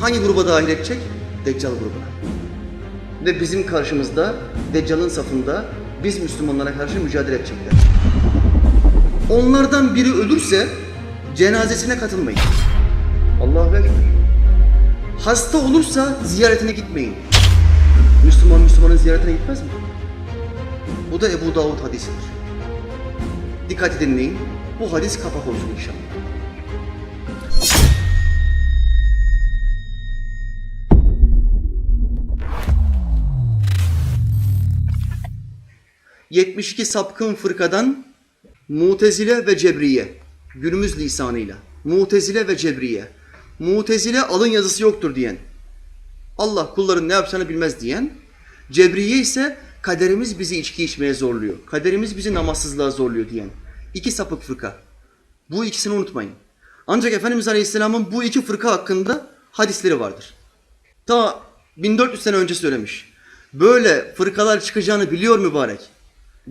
hangi gruba dahil edecek? Deccal grubuna. Ve bizim karşımızda Deccal'ın safında biz Müslümanlara karşı mücadele edecekler. Onlardan biri ölürse cenazesine katılmayın. Allahu Ekber. Hasta olursa ziyaretine gitmeyin. Müslüman Müslümanın ziyaretine gitmez mi? Bu da Ebu Davud hadisidir. Dikkat dinleyin. Bu hadis kapak olsun inşallah. ...72 sapkın fırkadan Mutezile ve Cebriye günümüz lisanıyla Mutezile ve Cebriye Mutezile alın yazısı yoktur diyen Allah kulların ne yapacağını bilmez diyen Cebriye ise kaderimiz bizi içki içmeye zorluyor. Kaderimiz bizi namazsızlığa zorluyor diyen iki sapık fırka. Bu ikisini unutmayın. Ancak Efendimiz Aleyhisselam'ın bu iki fırka hakkında hadisleri vardır. Ta 1400 sene önce söylemiş. Böyle fırkalar çıkacağını biliyor mübarek.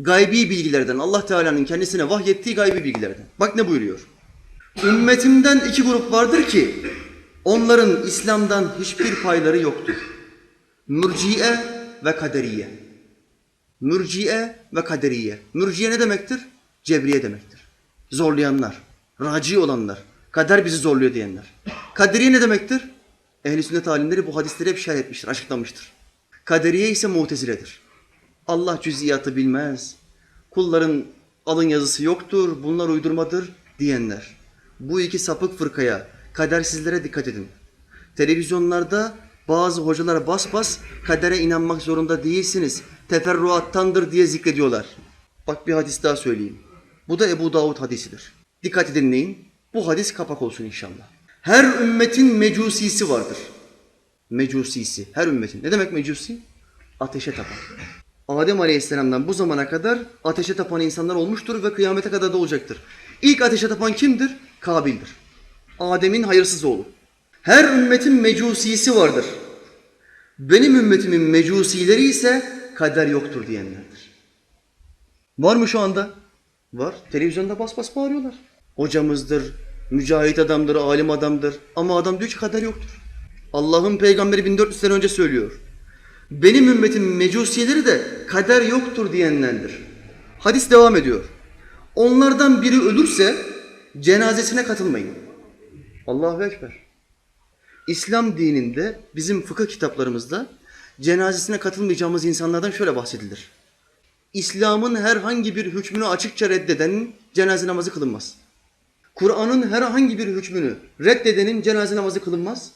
Gaybi bilgilerden, Allah Teala'nın kendisine vahyettiği gaybi bilgilerden. Bak ne buyuruyor. Ümmetimden iki grup vardır ki onların İslam'dan hiçbir payları yoktur. Mürciye ve kaderiye. Mürciye ve kaderiye. Mürciye ne demektir? Cebriye demektir. Zorlayanlar, raci olanlar, kader bizi zorluyor diyenler. Kaderiye ne demektir? Ehl-i sünnet alimleri bu hadisleri hep şerh etmiştir, açıklamıştır. Kaderiye ise muteziledir. Allah cüz'iyatı bilmez. Kulların alın yazısı yoktur, bunlar uydurmadır diyenler. Bu iki sapık fırkaya, kadersizlere dikkat edin. Televizyonlarda bazı hocalar bas bas kadere inanmak zorunda değilsiniz. Teferruattandır diye zikrediyorlar. Bak bir hadis daha söyleyeyim. Bu da Ebu Davud hadisidir. Dikkat dinleyin. Bu hadis kapak olsun inşallah. Her ümmetin mecusisi vardır. Mecusisi. Her ümmetin. Ne demek mecusi? Ateşe tapan. Adem Aleyhisselam'dan bu zamana kadar ateşe tapan insanlar olmuştur ve kıyamete kadar da olacaktır. İlk ateşe tapan kimdir? Kabil'dir. Adem'in hayırsız oğlu. Her ümmetin mecusisi vardır. Benim ümmetimin mecusileri ise kader yoktur diyenlerdir. Var mı şu anda? Var. Televizyonda bas bas bağırıyorlar. Hocamızdır, mücahit adamdır, alim adamdır. Ama adam diyor ki kader yoktur. Allah'ın peygamberi 1400 sene önce söylüyor. Benim ümmetim mecusileri de kader yoktur diyenlerdir. Hadis devam ediyor. Onlardan biri ölürse cenazesine katılmayın. Allahu Ekber. İslam dininde bizim fıkıh kitaplarımızda cenazesine katılmayacağımız insanlardan şöyle bahsedilir. İslam'ın herhangi bir hükmünü açıkça reddedenin cenaze namazı kılınmaz. Kur'an'ın herhangi bir hükmünü reddedenin cenaze namazı kılınmaz.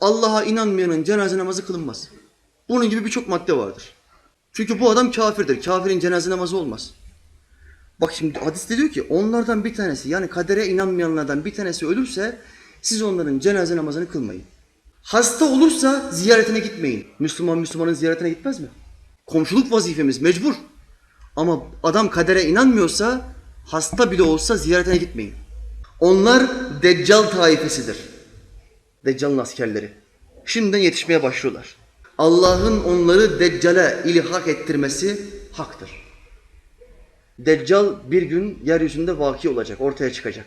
Allah'a inanmayanın cenaze namazı kılınmaz. Bunun gibi birçok madde vardır. Çünkü bu adam kafirdir. Kafirin cenaze namazı olmaz. Bak şimdi hadiste diyor ki onlardan bir tanesi yani kadere inanmayanlardan bir tanesi ölürse siz onların cenaze namazını kılmayın. Hasta olursa ziyaretine gitmeyin. Müslüman Müslümanın ziyaretine gitmez mi? Komşuluk vazifemiz mecbur. Ama adam kadere inanmıyorsa hasta bile olsa ziyaretine gitmeyin. Onlar Deccal taifesidir. Deccal'ın askerleri. Şimdiden yetişmeye başlıyorlar. Allah'ın onları Deccal'e ilhak ettirmesi haktır. Deccal bir gün yeryüzünde vaki olacak, ortaya çıkacak.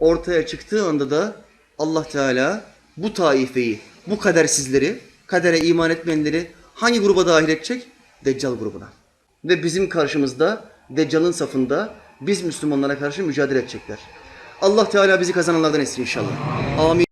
Ortaya çıktığı anda da Allah Teala bu taifeyi, bu kadersizleri, kadere iman etmeyenleri hangi gruba dahil edecek? Deccal grubuna. Ve bizim karşımızda Deccal'ın safında biz Müslümanlara karşı mücadele edecekler. Allah Teala bizi kazananlardan etsin inşallah. Amin.